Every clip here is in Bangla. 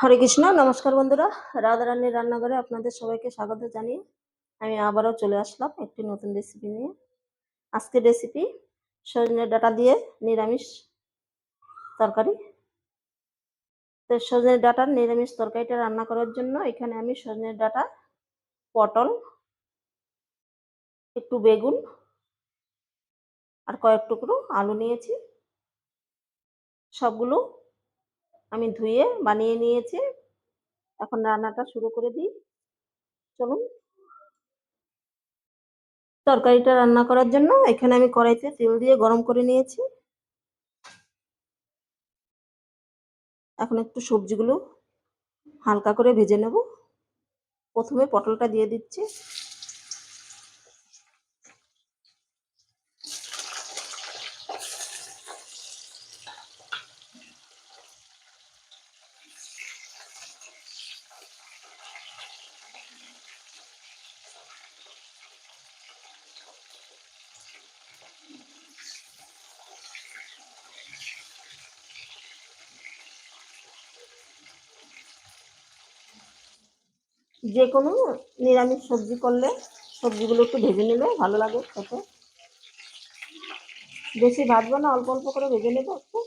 হরে কৃষ্ণ, নমস্কার বন্ধুরা। রাধারানীর রান্নাঘরে আপনাদের সবাইকে স্বাগত জানিয়ে আমি আবারও চলে আসলাম একটি নতুন রেসিপি নিয়ে। আজকের রেসিপি সজনে ডাটা দিয়ে নিরামিষ তরকারি। তো সজনে ডাটার নিরামিষ তরকারিটা রান্না করার জন্য এখানে আমি সজনে ডাটা, পটল, একটু বেগুন আর কয়েক টুকরো আলু নিয়েছি। সবগুলো আমি ধুয়ে বানিয়ে নিয়েছি। এখন রান্নাটা শুরু করে দিই। চলুন। তরকারিটা রান্না করার জন্য এখানে আমি কড়াইতে তেল দিয়ে গরম করে নিয়েছি। এখন একটু সবজিগুলো হালকা করে ভেজে নেব। প্রথমে পটলটা দিয়ে দিচ্ছি। যে কোনো নিরামিষ সবজি করলে সবজিগুলো একটু ভেজে নিলে ভালো লাগে খেতে। বেশি ভাজবো না, অল্প অল্প করে ভেজে নেব একটু।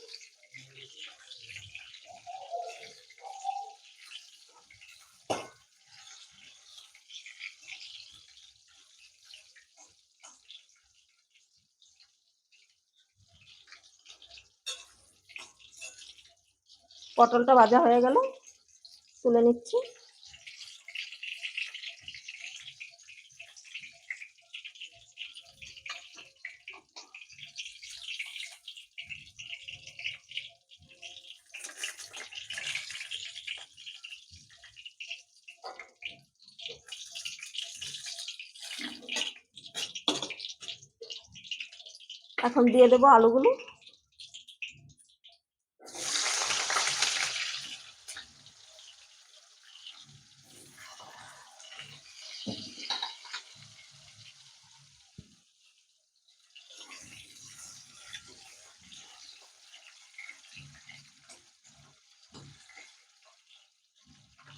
পটলটা ভাজা হয়ে গেল, তুলে নিচ্ছি। এখন দিয়ে দেবো আলুগুলো।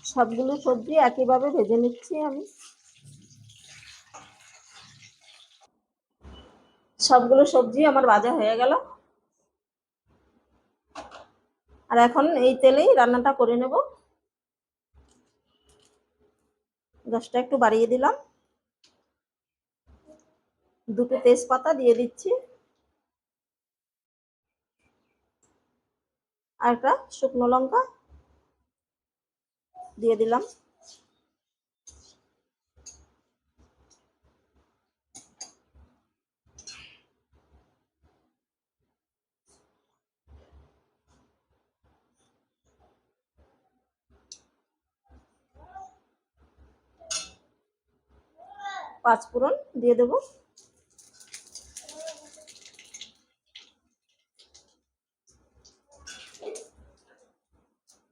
সবগুলো সবজি একইভাবে ভেজে নিচ্ছি আমি। সবগুলো সবজি আমার ভাজা হয়ে গেল। আর এখন এই তেলেই রান্নাটা করে নেব। গ্যাসটা একটু বাড়িয়ে দিলাম। দুটো তেজপাতা দিয়ে দিচ্ছি। আর একটা শুকনো লঙ্কা দিয়ে দিলাম। পাঁচ ফোড়ন দিয়ে দেব।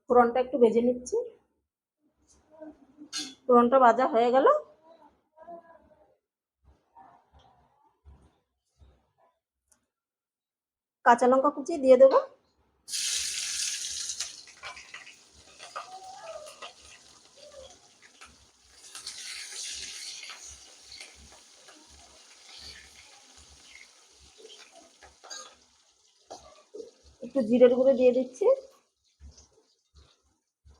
ফোড়নটা একটু ভেজে নিচ্ছি। ফোড়নটা ভাজা হয়ে গেল। কাঁচা লঙ্কা কুচি দিয়ে দেবো। একটু জিরের গুঁড়ো দিয়ে দিচ্ছি।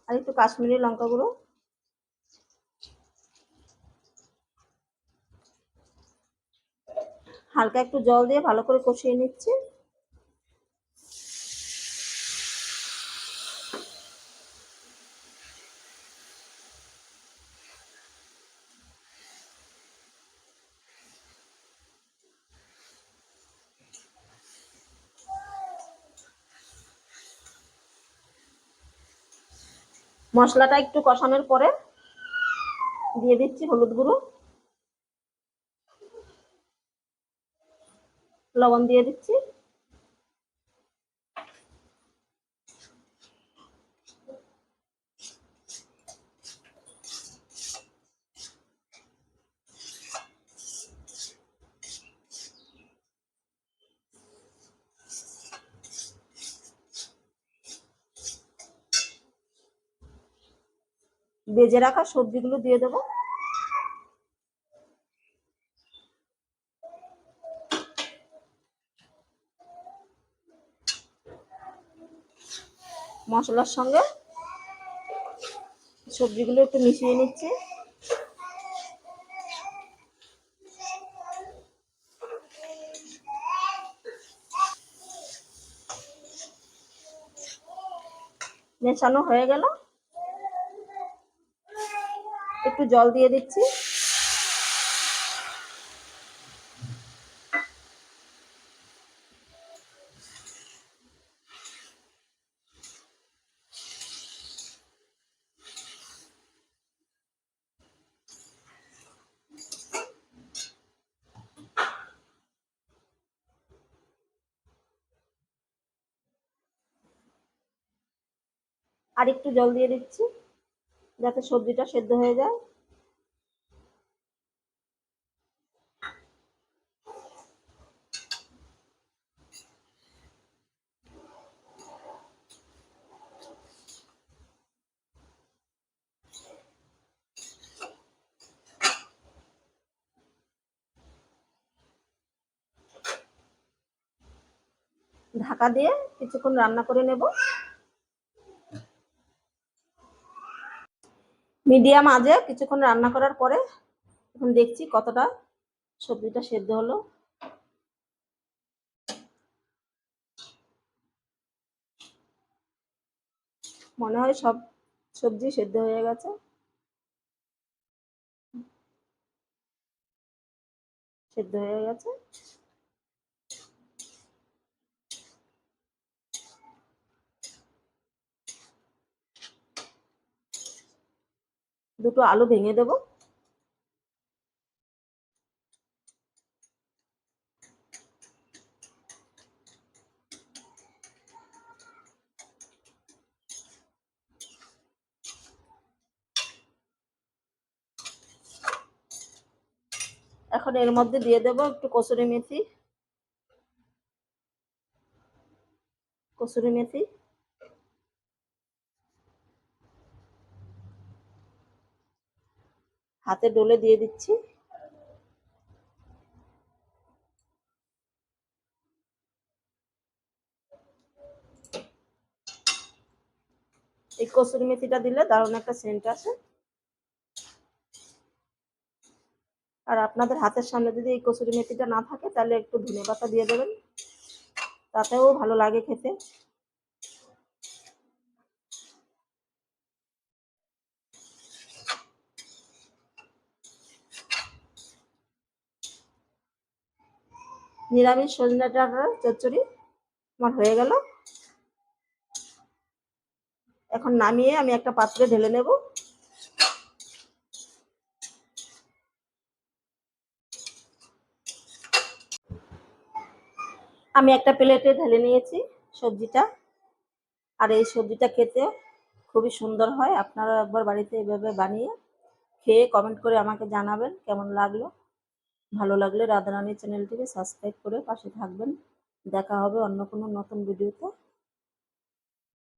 আর একটু কাশ্মীরি লঙ্কা গুঁড়ো। হালকা একটু জল দিয়ে ভালো করে কষিয়ে নিচ্ছি। মশলাটা একটু কষানোর পরে দিয়ে দিচ্ছি হলুদ গুঁড়ো লবণ দিয়ে দিচ্ছি। বেজে রাখা সবজিগুলো দিয়ে দেবো। মশলার সঙ্গে সবজিগুলো একটু মিশিয়ে নিচ্ছি। মেশানো হয়ে গেল। একটু জল দিয়ে দিচ্ছি। আর একটু জল দিয়ে দিচ্ছি। যাতে সবজিটা সেদ্ধ হয়ে যায়। ঢাকা দিয়ে কিছুক্ষণ রান্না করে নেব। মিডিয়াম আজে কিছুক্ষণ রান্না করার পরে এখন দেখছি কতটা সবজিটা সেদ্ধ হলো। মনে হয় সব সবজি সেদ্ধ হয়ে গেছে। সেদ্ধ হয়ে গেছে। দুটো আলু ভেঙে দেবো। এখন এর মধ্যে দিয়ে দেব একটু কসুরি মেথি। কসুরি মেথি। হাতে ডোলে দিয়ে দিচ্ছি। এই কসুরি মেথিটা দিলে দারুণ একটা সেন্ট আসে। আর আপনাদের হাতের সামনে যদি এই কসুরি মেথিটা না থাকে, তাহলে একটু ধনে পাতা দিয়ে দেবেন। তাতেও ভালো লাগে খেতে। নিরামিষ সজনে ডাঁটার চচ্চড়ি, আমার হয়ে গেল। এখন নামিয়ে আমি একটা পাত্রে ঢেলে নেব। আমি একটা প্লেটে ঢেলে নিয়েছি সবজিটা। আর এই সবজিটা খেতে খুবই সুন্দর হয়। আপনারা একবার বাড়িতে এভাবে বানিয়ে খেয়ে কমেন্ট করে আমাকে জানাবেন কেমন লাগল। ভালো লাগলে রাধারানী চ্যানেলটিকে সাবস্ক্রাইব করে পাশে থাকবেন। দেখা হবে অন্য কোনো নতুন ভিডিওতে।